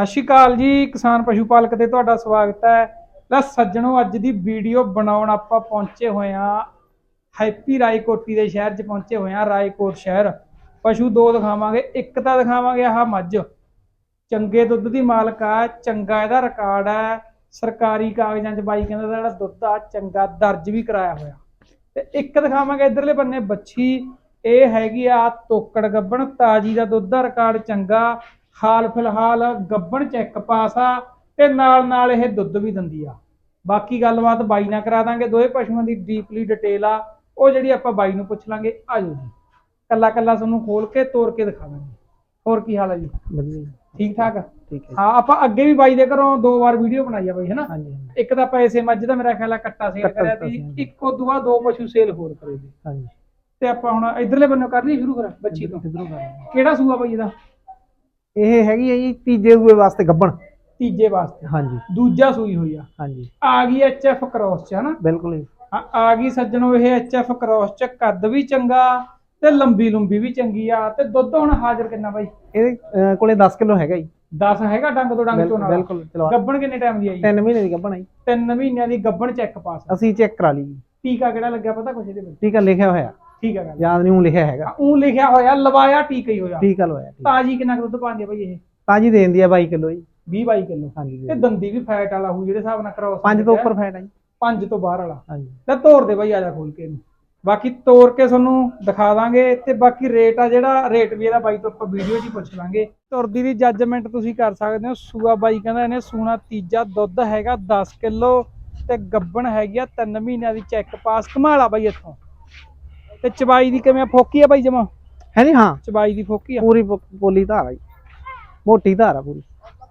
ਸਤਿ ਸ਼੍ਰੀ ਅਕਾਲ ਜੀ, ਕਿਸਾਨ ਪਸ਼ੂ ਪਾਲਕ ਤੇ ਤੁਹਾਡਾ ਸਵਾਗਤ ਹੈ। ਲੈ ਸੱਜਣੋ, ਅੱਜ ਦੀ ਵੀਡੀਓ ਬਣਾਉਣ ਆਪਾਂ ਪਹੁੰਚੇ ਹੋਏ ਹਾਂ ਹੈਪੀ ਰਾਏਕੋਟੀ ਦੇ ਸ਼ਹਿਰ 'ਚ ਪਹੁੰਚੇ ਹੋਏ ਹਾਂ, ਰਾਏਕੋਟ ਸ਼ਹਿਰ। ਪਸ਼ੂ ਦੋ ਦਿਖਾਵਾਂਗੇ, ਇੱਕ ਤਾਂ ਦਿਖਾਵਾਂਗੇ ਆਹ ਮੱਝ। ਚੰਗੇ ਦੁੱਧ ਦੀ ਮਾਲਕ ਆ, ਚੰਗਾ ਇਹਦਾ ਰਿਕਾਰਡ ਹੈ ਸਰਕਾਰੀ ਕਾਗਜ਼ਾਂ 'ਚ ਬਾਈ ਕਹਿੰਦਾ ਜਿਹੜਾ ਦੁੱਧ ਆ, ਚੰਗਾ ਦਰਜ ਵੀ ਕਰਾਇਆ ਹੋਇਆ। ਤੇ ਇੱਕ ਦਿਖਾਵਾਂਗੇ ਇਧਰਲੇ ਬੰਨੇ ਬੱਚੀ ਇਹ ਹੈਗੀ ਆ ਤੋਕੜ ਗੱਬਣ, ਤਾਜੀ ਦਾ ਦੁੱਧ ਦਾ ਰਿਕਾਰਡ ਚੰਗਾ। ਹਾਲ ਫਿਲਹਾਲ ਗੱਬਣ ਚੈੱਕ ਪਾਸ ਆ ਤੇ ਨਾਲ ਨਾਲ ਇਹ ਦੁੱਧ ਵੀ ਦਿੰਦੀ ਆ। ਬਾਕੀ ਗੱਲਬਾਤ ਬਾਈ ਨਾਲ ਕਰਾ ਦਾਂਗੇ ਦੋਵੇਂ ਪਸ਼ੂਆਂ ਦੀ ਡੀਪਲੀ ਡਿਟੇਲ ਆ ਉਹ ਜਿਹੜੀ ਆਪਾਂ ਬਾਈ ਨੂੰ ਪੁੱਛ ਲਾਂਗੇ ਆਜੋ ਜੀ। ਕੱਲਾ ਕੱਲਾ ਤੁਹਾਨੂੰ ਖੋਲ ਕੇ ਤੋੜ ਕੇ ਦਿਖਾਵਾਂਗੇ ਹੋਰ ਕੀ ਹਾਲ ਹੈ ਜੀ? ਵਧੀਆ। ਠੀਕ ਠਾਕ? ਠੀਕ ਹੈ ਹਾਂ ਆਪਾਂ ਅੱਗੇ ਵੀ ਬਾਈ ਦੇ ਘਰੋਂ ਦੋ ਵਾਰ ਵੀਡੀਓ ਬਣਾਈ ਆ ਬਾਈ ਹੈਨਾ ਹਾਂਜੀ ਇੱਕ ਤਾਂ ਪੈਸੇ ਮੱਝ ਦਾ ਮੇਰਾ ਖਿਆਲ ਆ ਕੱਟਾ ਸੇਲ ਕਰਿਆ ਸੀ। ਇੱਕ ਉਦੋਂ ਬਾਅਦ ਦੋ ਪਸ਼ੂ ਸੇਲ ਹੋਰ ਕਰੇ ਜੀ ਹਾਂਜੀ। ਤੇ ਆਪਾਂ ਹੁਣ ਇਧਰਲੇ ਬੰਨੋਂ ਕਰ ਲਈ ਸ਼ੁਰੂ ਕਰਾਂ ਬੱਚੀ ਤੋਂ? ਕਿਹੜਾ ਸੂਆ ਬਾਈ ਇਹਦਾ? ਇਹ ਹੈਗੀ ਹੈ ਜੀ ਤੀਜੇ ਸੂਏ ਵਾਸਤੇ ਗੱਬਣ। ਤੀਜੇ ਵਾਸਤੇ। ਹਾਂਜੀ। ਦੂਜਾ ਸੂਈ ਹੋਈ ਆ। ਹਾਂਜੀ। ਆ ਗਈ ਐਚਐਫ ਕ੍ਰੋਸ ਚ ਹਨਾ? ਬਿਲਕੁਲ ਜੀ। ਆ ਆ ਗਈ ਸੱਜਣੋ ਇਹ ਐਚਐਫ ਕ੍ਰੋਸ ਚ ਕੱਦ ਵੀ ਚੰਗਾ ਤੇ ਲੰਬੀ ਲੰਬੀ ਵੀ ਚੰਗੀ ਆ। ਤੇ ਦੁੱਧ ਹੁਣ ਹਾਜ਼ਰ ਕਿੰਨਾ ਬਾਈ? ਇਹਦੇ ਕੋਲੇ 10 ਕਿਲੋ ਹੈਗਾ ਜੀ। 10 ਹੈਗਾ ਡੰਗ ਤੋਂ ਡੰਗ ਤੋਂ ਨਾਲ। ਬਿਲਕੁਲ ਗੱਬਣ ਕਿੰਨੇ ਟਾਈਮ ਦੀ ਆਈ 3 ਮਹੀਨੇ ਦੀ ਗੱਬਣ ਜੀ। 3 ਮਹੀਨਿਆਂ ਦੀ ਗੱਬਣ ਚੈੱਕ ਪਾਸ ਅਸੀਂ ਚੈੱਕ ਕਰਾ ਲਈ ਟੀਕਾ ਕਿਹੜਾ ਲੱਗਿਆ ਪਤਾ ਕੁਛ ਇਹਦੇ ਵਿੱਚ? ਟੀਕਾ ਲਿਖਿਆ ਹੋਇਆ। ਠੀਕ ਆ ਗੱਲ। ਯਾਦ ਨਹੀਂ ਉਹ ਲਿਖਿਆ ਹੈਗਾ। ਉਹ ਲਿਖਿਆ ਹੋਇਆ ਲਵਾਇਆ ਟੀਕਾ ਹੀ ਹੋਇਆ। ਟੀਕਾ ਲਵਾਇਆ ਠੀਕ ਤਾਜੀ ਕਿੰਨਾ ਕੁ ਦੁੱਧ ਪਾਉਂਦੀ ਆ ਬਾਈ ਇਹ? ਤਾਜੀ ਦੇ ਦਿੰਦੀ ਆ 22 ਕਿਲੋ ਜੀ। 20 22 ਕਿਲੋ। ਹਾਂਜੀ ਤੇ ਦੰਦੀ। ਵੀ ਫੈਟ ਵਾਲਾ ਹੋਊ ਜਿਹੜੇ ਹਿਸਾਬ ਨਾਲ ਕ੍ਰੋਸ 5 ਤੋਂ ਉੱਪਰ ਫੈਟ ਹੈ ਜੀ। 5 ਤੋਂ ਬਾਹਰ ਵਾਲਾ। ਹਾਂਜੀ। ਤੇ ਤੋੜ ਦੇ ਬਾਈ ਆ ਜਾ ਖੋਲ ਕੇ ਇਹਨੂੰ। ਬਾਕੀ ਤੋੜ ਕੇ ਤੁਹਾਨੂੰ ਦਿਖਾ ਦਾਂਗੇ ਤੇ ਬਾਕੀ ਰੇਟ ਆ ਜਿਹੜਾ ਰੇਟ ਵੀ ਇਹਦਾ ਬਾਈ ਤੋਂ ਆਪਾਂ ਵੀਡੀਓ 'ਚ ਹੀ ਪੁੱਛ ਲਾਂਗੇ। ਤੁਰਦੀ ਦੀ ਜੱਜਮੈਂਟ ਤੁਸੀਂ ਕਰ ਸਕਦੇ ਹੋ। ਸੂਆ ਬਾਈ ਕਹਿੰਦਾ ਇਹਨੇ ਸੂਣਾ ਤੀਜਾ ਦੁੱਧ ਹੈਗਾ 10 ਕਿਲੋ ਤੇ ਗੱਬਣ ਹੈਗੀ ਆ 3 ਮਹੀਨਿਆਂ ਦੀ ਚੈੱਕ ਪਾਸ ਕਮਾਲਾ ਬਾਈ ਇੱਥੋਂ। ਤੇ ਚਬਾਈ ਦੀ ਕਿਵੇਂ ਆ? ਫੋਕੀ ਆ ਬਾਈ ਜਮਾ? ਹੈ ਜੀ ਹਾਂ। ਚਬਾਈ ਦੀ ਫੋਕੀ ਆ? ਪੂਰੀ ਪੋ- ਪੋਲੀ ਧਾਰ ਆ ਜੀ। ਮੋਟੀ ਧਾਰ ਆ ਪੂਰੀ।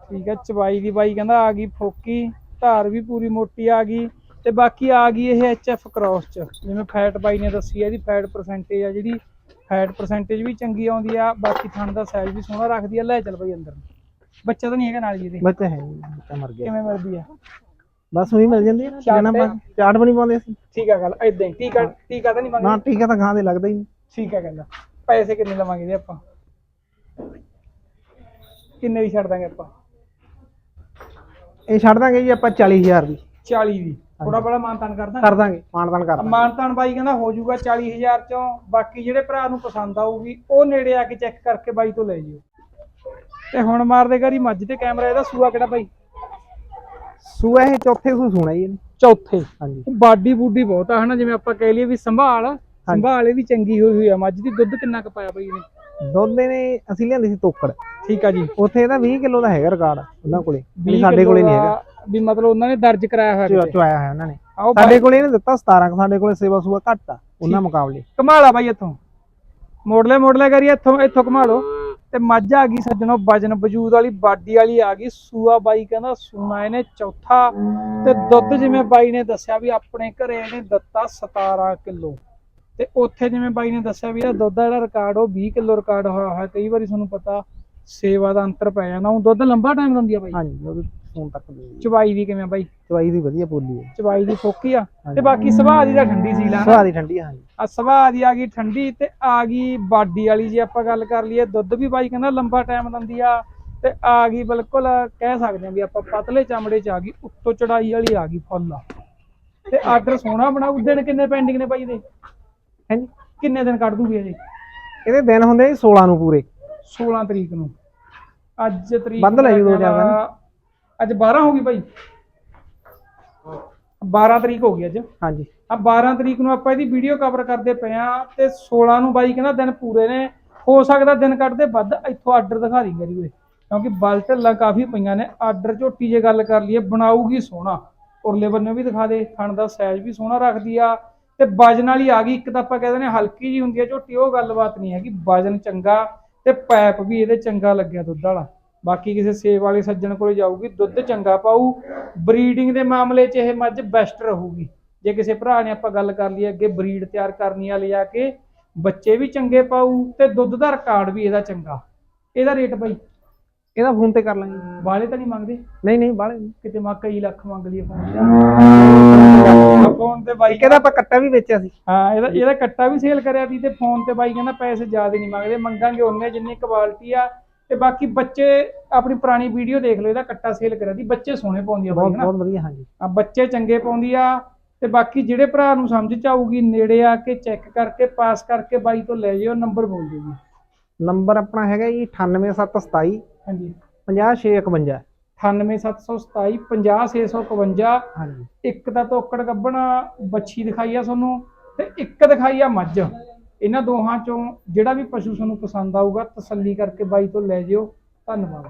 ਠੀਕ ਹੈ ਚਬਾਈ ਦੀ ਬਾਈ ਕਹਿੰਦਾ ਆ ਗਈ ਫੋਕੀ ਧਾਰ ਵੀ ਪੂਰੀ ਮੋਟੀ ਆ ਗਈ ਤੇ ਬਾਕੀ ਆ ਗਈ ਇਹ ਐਚਐਫ ਕ੍ਰਾਸ ਚ। ਜਿਵੇਂ ਫੈਟ ਬਾਈ ਨੇ ਦੱਸੀ ਆ ਇਹਦੀ ਫੈਟ ਪਰਸੈਂਟੇਜ ਆ ਜਿਹੜੀ ਫੈਟ ਪਰਸੈਂਟੇਜ ਵੀ ਚੰਗੀ ਆਉਂਦੀ ਆ ਬਾਕੀ ਥਣ ਦਾ ਸਾਈਜ਼ ਵੀ ਸੋਹਣਾ ਰੱਖਦੀ ਆ। ਲੈ ਚੱਲ ਬਾਈ ਅੰਦਰ ਨੂੰ। ਬੱਚਾ ਤਾਂ ਨਹੀਂ ਹੈਗਾ ਨਾਲ ਜੀ ਇਹਦੇ। ਬੱਚਾ ਹੈ ਜੀ ਬੱਚਾ ਮਰ ਗਿਆ। ਕਿਵੇਂ ਮਿਲਦੀ ਆ? ਬਸ ਉਹੀ ਮਿਲ ਜਾਂਦੀ ਹੈ ਨਾ ਚਾਟ ਜਣਾ ਹੈ? ਚਾਟ ਬਣੀ ਪਾਉਂਦੇ ਅਸੀਂ। ਠੀਕ ਆ ਗੱਲ ਏਦਾਂ ਹੀ ਟੀਕਾ ਟੀਕਾ ਤਾਂ ਨਹੀਂ ਨਾ ਮੰਗਦੇ ਟੀਕਾ ਤਾਂ ਦੇ ਲੱਗਦਾ ਹੀ ਨਹੀਂ। ਠੀਕ ਆ ਗੱਲ ਪੈਸੇ ਕਿੰਨੇ ਲਵਾਂਗੇ ਇਹਦੇ ਆਪਾਂ? ਕਿੰਨੇ ਦੀ ਛੱਡ ਦਾਂਗੇ ਆਪਾਂ? ਇਹ ਛੱਡ ਦਾਂਗੇ ਜੀ ਆਪਾਂ 40000 ਦੀ। 40 ਦੀ। ਥੋੜਾ ਬੜਾ ਮਾਨਤਾਨ ਕਰ ਦਾਂਗੇ? ਕਰ ਦਾਂਗੇ ਮਾਨਦਾਨ ਕਰ ਦਾਂਗੇ। ਮਾਨਤਾਨ ਬਾਈ ਕਹਿੰਦਾ ਹੋ ਜਾਊਗਾ 40000 ਚੋਂ ਬਾਕੀ ਜਿਹੜੇ ਭਰਾ ਨੂੰ ਪਸੰਦ ਆਊਗੀ ਉਹ ਨੇੜੇ ਆ ਕੇ ਚੈੱਕ ਕਰਕੇ ਬਾਈ ਤੋਂ ਲੈ ਜਿਓ। ਤੇ ਹੁਣ ਮਾਰਦੇ ਗਾਰੀ ਮੱਝ ਤੇ ਕੈਮਰਾ ਇਹਦਾ ਸੂਆ ਕਿਹੜਾ ਬਾਈ? ਸੂਆ ਇਹ ਚੌਥੇ ਸੂ ਸੁਣਾ ਜੀ ਚੌਥੇ। ਹਾਂਜੀ। ਬਾਡੀ ਬੂਡੀ ਬਹੁਤ ਆ ਹਨਾ ਜਿਵੇਂ ਆਪਾਂ ਕਹਿ ਲਈਏ ਵੀ ਸੰਭਾਲ ਸੰਭਾਲ ਇਹਦੀ ਚੰਗੀ ਹੋਈ ਹੋਈ ਆ। ਮੱਝ ਦੀ ਦੁੱਧ ਕਿੰਨਾ ਕੁ ਪਾਇਆ ਬਾਈ ਇਹਨੇ? ਦੁੱਧ ਇਹਨੇ ਅਸੀਂ ਲਿਆਂਦੀ ਸੀ ਤੋਕੜ। ਠੀਕ ਆ ਜੀ। ਉੱਥੇ ਇਹਦਾ 20 ਕਿਲੋ ਦਾ ਹੈਗਾ ਰਿਕਾਰਡ ਉਹਨਾਂ ਕੋਲੇ। ਵੀ 20 ਸਾਡੇ ਕੋਲੇ ਨਹੀਂ ਹੈਗਾ। ਵੀ ਮਤਲਬ ਉਹਨਾਂ ਨੇ ਦਰਜ ਕਰਾਇਆ ਹੋਇਆ ਕਿਤੇ। ਚੁਆਇਆ ਹੋਇਆ ਉਹਨਾਂ ਨੇ। ਸਾਡੇ ਕੋਲੇ ਇਹਨੇ ਦਿੱਤਾ 17 ਕੁ, ਸਾਡੇ ਕੋਲੇ ਸੇਵਾ ਸੂਆ ਘੱਟ ਆ ਉਹਨਾਂ ਮੁਕਾਬਲੇ। ਕਮਾਲਾ ਬਾਈ ਇੱਥੋਂ। ਮੋੜਲੇ ਮੋੜਲੇ ਕਰੀ ਇੱਥੋਂ ਇੱਥੋਂ ਕਮਾਲੋ ਤੇ ਮੱਝ ਆ ਗਈ ਸੱਜਣੋ, ਵਜਨ ਵਜੂਦ ਵਾਲੀ, ਬਾਡੀ ਵਾਲੀ ਆ ਗਈ, ਸੂਆ ਬਾਈ ਕਹਿੰਦਾ ਸੂਣਾ ਇਹਨੇ ਚੌਥਾ ਤੇ ਦੁੱਧ ਜਿਵੇਂ ਬਾਈ ਨੇ ਦੱਸਿਆ ਵੀ ਆਪਣੇ ਘਰੇ ਇਹਨੇ ਦਿੱਤਾ 17 ਕਿਲੋ। ਤੇ ਉੱਥੇ ਜਿਵੇਂ ਬਾਈ ਨੇ ਦੱਸਿਆ ਵੀ ਇਹਦਾ ਦੁੱਧ ਦਾ ਜਿਹੜਾ ਰਿਕਾਰਡ ਉਹ 20 ਕਿਲੋ ਰਿਕਾਰਡ ਹੋਇਆ ਹੋਇਆ, ਕਈ ਵਾਰੀ ਤੁਹਾਨੂੰ ਪਤਾ ਸੇਵਾ ਦਾ ਅੰਤਰ ਪੈ ਜਾਂਦਾ, ਉਹ ਦੁੱਧ ਲੰਬਾ ਟਾਈਮ ਦਿੰਦੀ ਆ ਬਾਈ? ਹਾਂਜੀ ਫੋਨ ਤੱਕ ਦੇ ਚਵਾਈ ਦੀ ਕਿਵੇਂ ਆ ਬਾਈ? ਚਵਾਈ ਦੀ ਵਧੀਆ ਬੋਲੀ ਹੈ। ਚਵਾਈ ਦੀ ਫੋਕੀ ਆ। ਤੇ ਬਾਕੀ ਸੁਭਾਅ ਦੀ ਤਾਂ ਠੰਡੀ ਸੀ ਲਾ ਸੁਭਾਅ ਦੀ ਠੰਡੀ ਹਾਂਜੀ। ਆ ਸੁਭਾਅ ਦੀ ਆ ਗਈ ਠੰਡੀ ਤੇ ਆ ਗਈ ਬਾਡੀ ਵਾਲੀ ਜੇ ਆਪਾਂ ਗੱਲ ਕਰ ਲਈਏ ਦੁੱਧ ਵੀ ਬਾਈ ਕਹਿੰਦਾ ਲੰਬਾ ਟਾਈਮ ਦਿੰਦੀ ਆ। ਤੇ ਆ ਗਈ ਬਿਲਕੁਲ ਕਹਿ ਸਕਦੇ ਆ ਵੀ ਆਪਾਂ ਪਤਲੇ ਚਮੜੇ ਚ ਆ ਗਈ ਉੱਤੋਂ ਚੜਾਈ ਵਾਲੀ ਆ ਗਈ ਫੁੱਲ। ਤੇ ਆਰਡਰ ਸੋਹਣਾ ਬਣਾਉ ਦਿਨ ਕਿੰਨੇ ਪੈਂਡਿੰਗ ਨੇ ਬਾਈ ਦੇ ਹਾਂਜੀ। ਕਿੰਨੇ ਦਿਨ ਕੱਢ ਦੂਗੀ ਅਜੇ ਇਹਦੇ ਦਿਨ ਹੁੰਦੇ ਜੀ 16 ਨੂੰ ਪੂਰੇ। 16 ਤਰੀਕ ਨੂੰ। ਅੱਜ ਤਰੀਕ ਬੰਦ ਲੈ ਜੀ ਦੋ ਆ- ਅੱਜ 12 ਹੋ ਗਈ ਬਾਈ 12 ਤਰੀਕ ਹੋ ਗਈ ਅੱਜ। ਹਾਂਜੀ। ਆ 12 ਤਰੀਕ ਨੂੰ ਆਪਾਂ ਇਹਦੀ ਵੀਡੀਓ ਕਵਰ ਕਰਦੇ ਪਏ ਆ ਤੇ 16 ਨੂੰ ਬਾਈ ਕਹਿੰਦਾ ਦਿਨ ਪੂਰੇ ਨੇ। ਹੋ ਸਕਦਾ ਦਿਨ ਕੱਢਦੇ ਵੱਧ ਇੱਥੋਂ ਆਰਡਰ ਦਿਖਾ ਦੀ ਕਰੀ ਓਏ ਕਿਉਂਕਿ ਬਲ ਢਿੱਲਾਂ ਕਾਫੀ ਪਈਆਂ ਨੇ ਆਰਡਰ ਝੋਟੀ ਜੇ ਗੱਲ ਕਰ ਲਈਏ ਬਣਾਊਗੀ ਸੋਹਣਾ। ਉਰਲੇ ਬੰਨੇ ਵੀ ਦਿਖਾ ਦੇ ਥਣ ਦਾ ਸਾਈਜ਼ ਵੀ ਸੋਹਣਾ ਰੱਖਦੀ ਆ। ਤੇ ਵਜਨ ਵਾਲੀ ਆ ਗਈ ਇੱਕ ਤਾਂ ਆਪਾਂ ਕਹਿੰਦੇ ਨੇ ਹਲਕੀ ਜੀ ਹੁੰਦੀ ਆ ਝੋਟੀ ਉਹ ਗੱਲਬਾਤ ਨਹੀਂ ਹੈਗੀ ਵਜਨ ਚੰਗਾ ਤੇ ਪੈਪ ਵੀ ਇਹਦੇ ਚੰਗਾ ਲੱਗਿਆ ਦੁੱਧ ਵਾਲਾ। ਬਾਕੀ ਕਿਸੇ ਸੇਬ ਵਾਲੇ ਸੱਜਣ ਕੋਲੇ ਜਾਊਗੀ ਦੁੱਧ ਚੰਗਾ ਪਾਊ ਬਰੀਡਿੰਗ ਦੇ ਮਾਮਲੇ 'ਚ ਇਹ ਮੱਝ ਬੈਸਟ ਰਹੂਗੀ। ਜੇ ਕਿਸੇ ਭਰਾ ਨੇ ਆਪਾਂ ਗੱਲ ਕਰ ਲਈ ਅੱਗੇ ਬਰੀਡ ਤਿਆਰ ਕਰਨੀ ਆ ਲਿਆ ਕੇ ਬੱਚੇ ਵੀ ਚੰਗੇ ਪਾਊ ਤੇ ਦੁੱਧ ਦਾ ਰਿਕਾਰਡ ਵੀ ਇਹਦਾ ਚੰਗਾ। ਇਹਦਾ ਰੇਟ ਬਾਈ? ਇਹਦਾ ਫੋਨ ਤੇ ਕਰ ਲਾਂਗੇ। ਵਾਲੇ ਤਾਂ ਨਹੀਂ ਮੰਗਦੇ? ਨਹੀਂ ਨਹੀਂ ਬਾਲੇ ਕਿਤੇ ਮਾ ਕਈ ਲੱਖ ਮੰਗ ਲਈਏ ਫੋਨ ਤੇ। ਫੋਨ ਤੇ ਬਾਈ ਕਹਿੰਦਾ ਆਪਾਂ ਕੱਟਾ ਵੀ ਵੇਚਿਆ ਸੀ। ਹਾਂ ਇਹਦਾ ਇਹਦਾ ਕੱਟਾ ਵੀ ਸੇਲ ਕਰਿਆ ਸੀ ਤੇ ਫੋਨ ਤੇ ਬਾਈ ਕਹਿੰਦਾ ਪੈਸੇ ਜ਼ਿਆਦਾ ਨਹੀਂ ਮੰਗਦੇ ਮੰਗਾਂਗੇ ਉਹਨੇ ਜਿੰਨੀ ਕੁਆਲਿਟੀ ਆ ਤੇ ਬਾਕੀ ਬੱਚੇ ਆਪਣੀ ਪੁਰਾਣੀ ਵੀਡੀਓ ਦੇਖ ਲਓ ਇਹਦਾ ਕੱਟਾ ਸੇਲ ਕਰਿਆ ਦੀ ਬੱਚੇ ਸੋਹਣੇ ਪਾਉਂਦੀ ਆ ਬਾਈ ਬਹੁਤ ਹਨਾ? ਬਹੁਤ ਵਧੀਆ ਹਾਂਜੀ। ਆ ਬੱਚੇ ਚੰਗੇ ਪਾਉਂਦੀ ਆ ਤੇ ਬਾਕੀ ਜਿਹੜੇ ਭਰਾ ਨੂੰ ਸਮਝ ਚ ਆਊਗੀ ਨੇੜੇ ਆ ਕੇ ਚੈੱਕ ਕਰਕੇ ਪਾਸ ਕਰਕੇ ਬਾਈ ਤੋਂ ਲੈ ਜਿਓ ਨੰਬਰ ਬੋਲ ਦਿਓ ਜੀ। ਨੰਬਰ ਆਪਣਾ ਹੈਗਾ ਜੀ 98727 ਹਾਂਜੀ। 50651 98727 50651 ਹਾਂਜੀ। ਇੱਕ ਤਾਂ ਤੋਕੜ ਗੱਬਣ ਬੱਛੀ ਦਿਖਾਈ ਆ ਤੁਹਾਨੂੰ ਤੇ ਇੱਕ ਦਿਖਾਈ ਆ ਮੱਝ। ਇਹਨਾਂ ਦੋਹਾਂ ਚੋਂ ਜਿਹੜਾ ਵੀ ਪਸ਼ੂ ਤੁਹਾਨੂੰ ਪਸੰਦ ਆਊਗਾ ਤਸੱਲੀ ਕਰਕੇ ਬਾਈ ਤੋਂ ਲੈ ਜਿਓ। ਧੰਨਵਾਦ।